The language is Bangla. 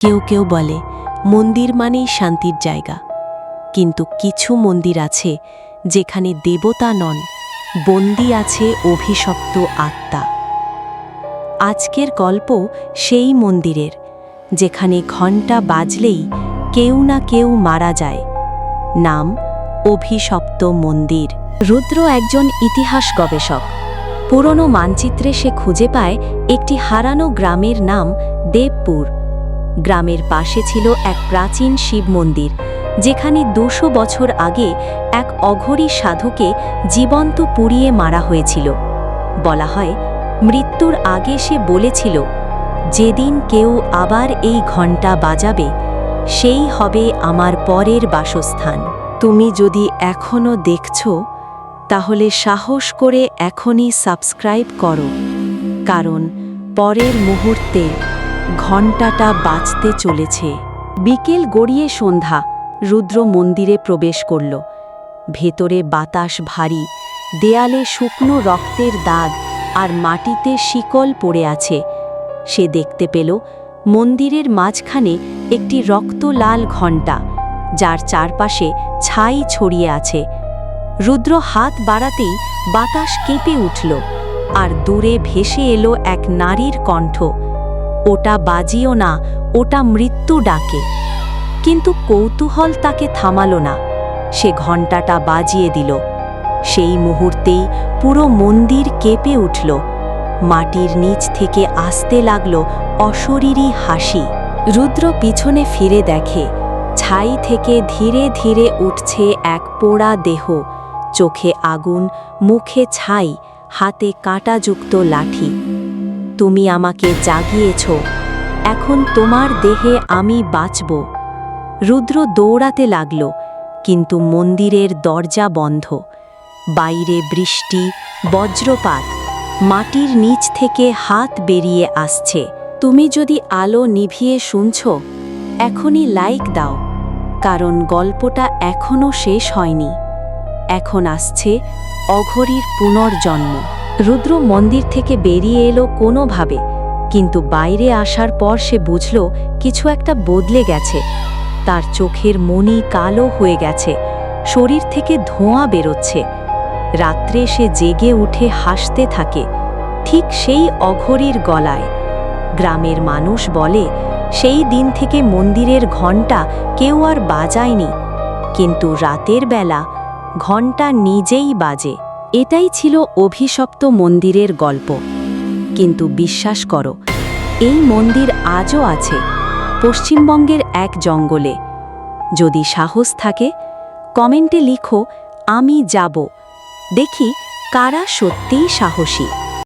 কেউ কেউ বলে, মন্দির মানেই শান্তির জায়গা। কিন্তু কিছু মন্দির আছে যেখানে দেবতা নন, বন্দি আছে অভিশপ্ত আত্মা। আজকের গল্প সেই মন্দিরের, যেখানে ঘণ্টা বাজলেই কেউ না কেউ মারা যায়। নাম, অভিশপ্ত মন্দির। রুদ্র একজন ইতিহাস গবেষক। পুরনো মানচিত্রে সে খুঁজে পায় একটি হারানো গ্রামের নাম দেবপুর। গ্রামের পাশে ছিল এক প্রাচীন শিব মন্দির, যেখানে দুশো বছর আগে এক অঘরী সাধুকে জীবন্ত পুড়িয়ে মারা হয়েছিল। বলা হয়, মৃত্যুর আগে সে বলেছিল, যেদিন কেউ আবার এই ঘণ্টা বাজাবে, সেই হবে আমার পরের বাসস্থান। তুমি যদি এখনও দেখছ, তাহলে সাহস করে এখনই সাবস্ক্রাইব করো, কারণ পরের মুহূর্তে ঘণ্টাটা বাঁচতে চলেছে। বিকেল গড়িয়ে সন্ধ্যা, রুদ্র মন্দিরে প্রবেশ করল। ভেতরে বাতাস ভারী, দেয়ালে শুকনো রক্তের দাগ আর মাটিতে শিকল পড়ে আছে। সে দেখতে পেল, মন্দিরের মাঝখানে একটি রক্ত লাল ঘণ্টা, যার চারপাশে ছাই ছড়িয়ে আছে। রুদ্র হাত বাড়াতেই বাতাস কেঁপে উঠল, আর দূরে ভেসে এলো এক নারীর কণ্ঠ। ওটা বাজিও না, ওটা মৃত্যু ডাকে। কিন্তু কৌতূহল তাকে থামালো না। সে ঘণ্টাটা বাজিয়ে দিল। সেই মুহূর্তেই পুরো মন্দির কেঁপে উঠল। মাটির নিচ থেকে আসতে লাগল অশরীরী হাসি। রুদ্র পিছনে ফিরে দেখে, ছাই থেকে ধীরে ধীরে উঠছে এক পোড়া দেহ। চোখে আগুন, মুখে ছাই, হাতে কাঁটাযুক্ত লাঠি। তুমি আমাকে জাগিয়েছ। এখন তোমার দেহে আমি বাঁচব। রুদ্র দৌড়াতে লাগল, কিন্তু মন্দিরের দরজা বন্ধ। বাইরে বৃষ্টি, বজ্রপাত, মাটির নিচ থেকে হাত বেরিয়ে আসছে। তুমি যদি আলো নিভিয়ে শুনছ, এখনই লাইক দাও, কারণ গল্পটা এখনও শেষ হয়নি। এখন আসছে অঘরীর পুনর্জন্ম। রুদ্র মন্দির থেকে বেরিয়ে এলো কোনোভাবে, কিন্তু বাইরে আসার পর সে বুঝল কিছু একটা বদলে গেছে। তার চোখের মনি কালো হয়ে গেছে, শরীর থেকে ধোঁয়া বেরোচ্ছে। রাত্রে সে জেগে উঠে হাসতে থাকে, ঠিক সেই অঘরির গলায়। গ্রামের মানুষ বলে, সেই দিন থেকে মন্দিরের ঘণ্টা কেউ আর বাজায়নি, কিন্তু রাতের বেলা ঘণ্টা নিজেই বাজে। এটাই ছিল অভিশপ্ত মন্দিরের গল্প। কিন্তু বিশ্বাস করো, এই মন্দির আজও আছে, পশ্চিমবঙ্গের এক জঙ্গলে। যদি সাহস থাকে, কমেন্টে লিখো, আমি যাব। দেখি কারা সত্যিই সাহসী।